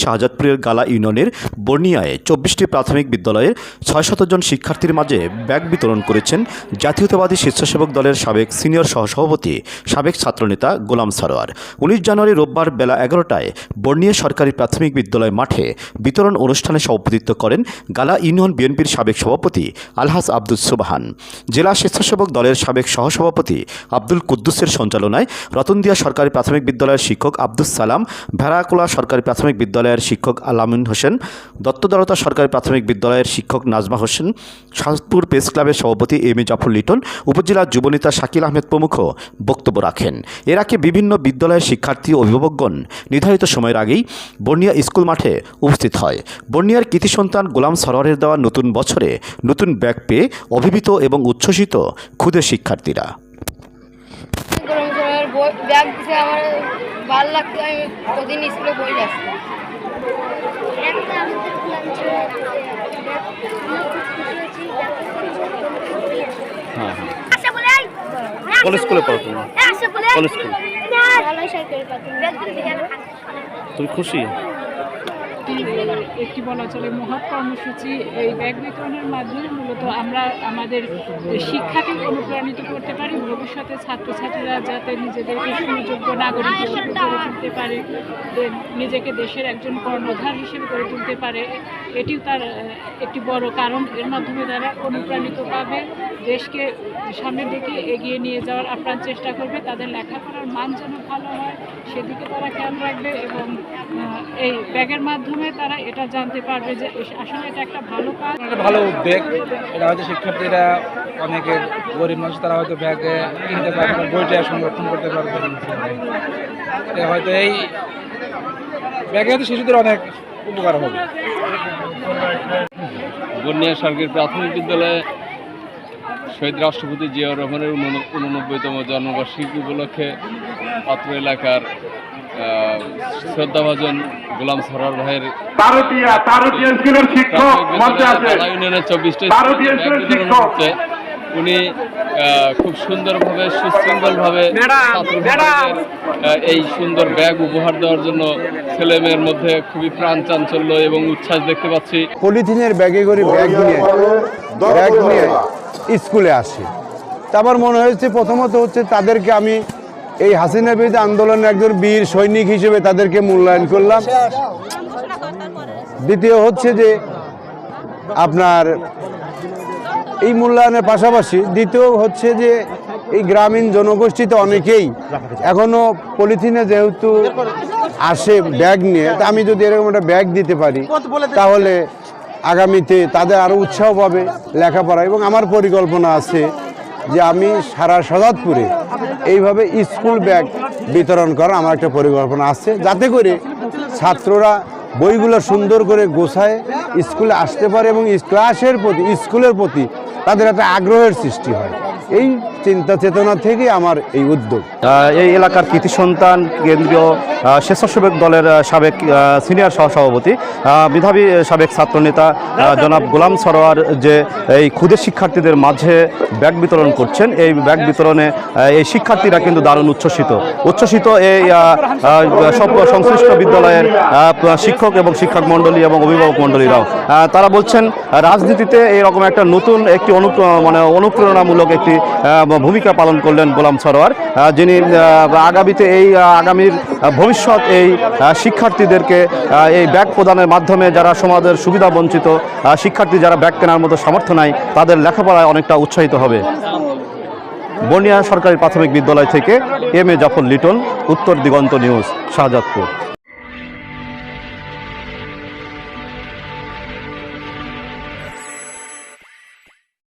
শাহজাদপুরের গালা ইউনিয়নের বর্নিয়ায় চব্বিশটি প্রাথমিক বিদ্যালয়ের ছয় জন শিক্ষার্থীর মাঝে ব্যাগ বিতরণ করেছেন জাতীয়তাবাদী স্বেচ্ছাসেবক দলের সাবেক সিনিয়র সহসভাপতি, সাবেক ছাত্রনেতা গোলাম সারোয়ার। উনিশ জানুয়ারি রোববার বেলা এগারোটায় বর্নিয়া সরকারি প্রাথমিক বিদ্যালয় মাঠে বিতরণ অনুষ্ঠানে সভাপতিত্ব করেন গালা ইউনিয়ন বিএনপির সাবেক সভাপতি আলহাস আব্দুল সুবাহান। জেলা স্বেচ্ছাসেবক দলের সাবেক সহসভাপতি আব্দুল কুদ্দুসের সঞ্চালনায় রতনদিয়া সরকারি প্রাথমিক বিদ্যালয়ের শিক্ষক আব্দুস সালাম, ভেড়াকোলা সরকারি প্রাথমিক বিদ্যালয়ের শিক্ষক আলামিন হোসেন, দত্তদারতা সরকারি প্রাথমিক বিদ্যালয়ের শিক্ষক নাজমা হোসেন সাতপুর প্রেস ক্লাবের সভাপতি এম এ জাফর লিটন, উপজেলা যুবনেতা শাকিল আহমেদ প্রমুখ বক্তব্য রাখেন। এর আগে বিভিন্ন বিদ্যালয়ের শিক্ষার্থী অভিভাবকগণ নির্ধারিত সময়ের আগেই বর্নিয়া স্কুল মাঠে উপস্থিত হয়। বর্নিয়ার কৃতি সন্তান গোলাম সরোয়ারের দেওয়া নতুন বছরে নতুন ব্যাগ পেয়ে অভিভূত এবং উচ্ছ্বসিত ক্ষুদে শিক্ষার্থীরা। ব্যাগ দিছে আমার ভালো লাগছে আমি প্রতিদিন স্কুলে বই যাচ্ছি হ্যাঁ হ্যাঁ। কোন স্কুলে পড়ো তুমি? কোন স্কুল? তুমি খুশি? একটি বলা চলে মহৎ কর্মসূচি, এই ব্যাগ বিতরণের মাধ্যমে মূলত আমরা আমাদের শিক্ষাকে অনুপ্রাণিত করতে পারি, ভবিষ্যতে ছাত্রছাত্রীরা যাতে নিজেদেরকে সুযোগ্য নাগরিক হিসেবে গড়ে তুলতে পারে নিজেকে দেশের একজন কর্ণধার হিসেবে গড়ে তুলতে পারে। এটিও তার একটি বড় কারণ। এর মাধ্যমে তারা অনুপ্রাণিত পাবে, দেশকে সামনের দিকে এগিয়ে নিয়ে যাওয়ার আপ্রাণ চেষ্টা করবে, তাদের লেখাপড়ার মান যেন ভালো হয়, সেদিকে তারা খেয়াল রাখবে এবং এই ব্যাগের মাধ্যমে তারা এটা জানতে পারবে যে আসলে এটা একটা ভালো কাজ। ভালো উদ্যোগ এটা হয়তো শিক্ষার্থীরা অনেকে গরিব মানুষ তারা হয়তো ব্যাগে কিনতে পারবে না, বইটা সংরক্ষণ করতে পারবে হয়তো এই ব্যাগে হয়তো শিশুদের অনেক উপকার হবে। বন্যা সরকারি প্রাথমিক বিদ্যালয়ে শহীদ রাষ্ট্রপতি জিয়াউর রহমানের উনন- উননব্বইতম জন্মবার্ষিকী উপলক্ষে পাত্র এলাকার শ্রদ্ধাভাজন গোলাম সরার ভাইয়ের ইউনিয়নের চব্বিশটা উনি আহ, খুব সুন্দরভাবে সুশৃঙ্খলভাবে এই সুন্দর ব্যাগ উপহার দেওয়ার জন্য ছেলে মেয়ের মধ্যে খুবই প্রাণ চাঞ্চল্য এবং উচ্ছ্বাস দেখতে পাচ্ছি। পলিথিনের ব্যাগে করে ব্যাগ নিয়ে ব্যাগ নিয়ে স্কুলে আসি। তা আমার মনে হয়েছে প্রথমত হচ্ছে তাদেরকে আমি এই হাসিনা বিরোধী আন্দোলনের একজন বীর সৈনিক হিসেবে তাদেরকে মূল্যায়ন করলাম। দ্বিতীয় হচ্ছে যে আপনার এই মূল্যায়নের পাশাপাশি দ্বিতীয় হচ্ছে যে এই গ্রামীণ জনগোষ্ঠীতে অনেকেই এখনও পলিথিনে যেহেতু আসে ব্যাগ নিয়ে, তা আমি যদি এরকম একটা ব্যাগ দিতে পারি, তাহলে আগামীতে তাদের আরও উৎসাহ পাবে লেখাপড়া। এবং আমার পরিকল্পনা আছে যে আমি সারা সদাতপুরে এইভাবে স্কুল ব্যাগ বিতরণ করার আমার একটা পরিকল্পনা আছে। যাতে করে ছাত্ররা বইগুলো সুন্দর করে গোছায় স্কুলে আসতে পারে এবং ক্লাসের প্রতি, স্কুলের প্রতি তাদের একটা আগ্রহের সৃষ্টি হয়। এই চিন্তা চেতনা থেকে আমার এই উদ্যোগ। এই এলাকার কৃতি সন্তান, কেন্দ্রীয় স্বেচ্ছাসেবক দলের সাবেক সিনিয়র সহসভাপতি মেধাবী সাবেক ছাত্রনেতা জনাব গোলাম সরোয়ার যে এই ক্ষুদে শিক্ষার্থীদের মাঝে ব্যাগ বিতরণ করছেন, এই ব্যাগ বিতরণে এই শিক্ষার্থীরা কিন্তু দারুণ উচ্ছ্বসিত। উচ্ছ্বসিত এই সব সংশ্লিষ্ট বিদ্যালয়ের শিক্ষক এবং শিক্ষক মণ্ডলী এবং অভিভাবক মণ্ডলীরাও। তারা বলছেন, রাজনীতিতে এরকম একটা নতুন একটি অনু মানে অনুপ্রেরণামূলক একটি ভূমিকা পালন করলেন গোলাম সরোয়ার যিনি আগামীতে এই আগামীর ভবিষ্যৎ এই শিক্ষার্থীদেরকে এই ব্যাগ প্রদানের মাধ্যমে যারা সমাজের সুবিধা বঞ্চিত শিক্ষার্থী যারা ব্যাগ কেনার মতো সামর্থ্য নাই, তাদের লেখাপড়ায় অনেকটা উৎসাহিত হবে। বনিয়া সরকারি প্রাথমিক বিদ্যালয় থেকে এম এ জাফর লিটন, উত্তর দিগন্ত নিউজ, শাহজাদপুর।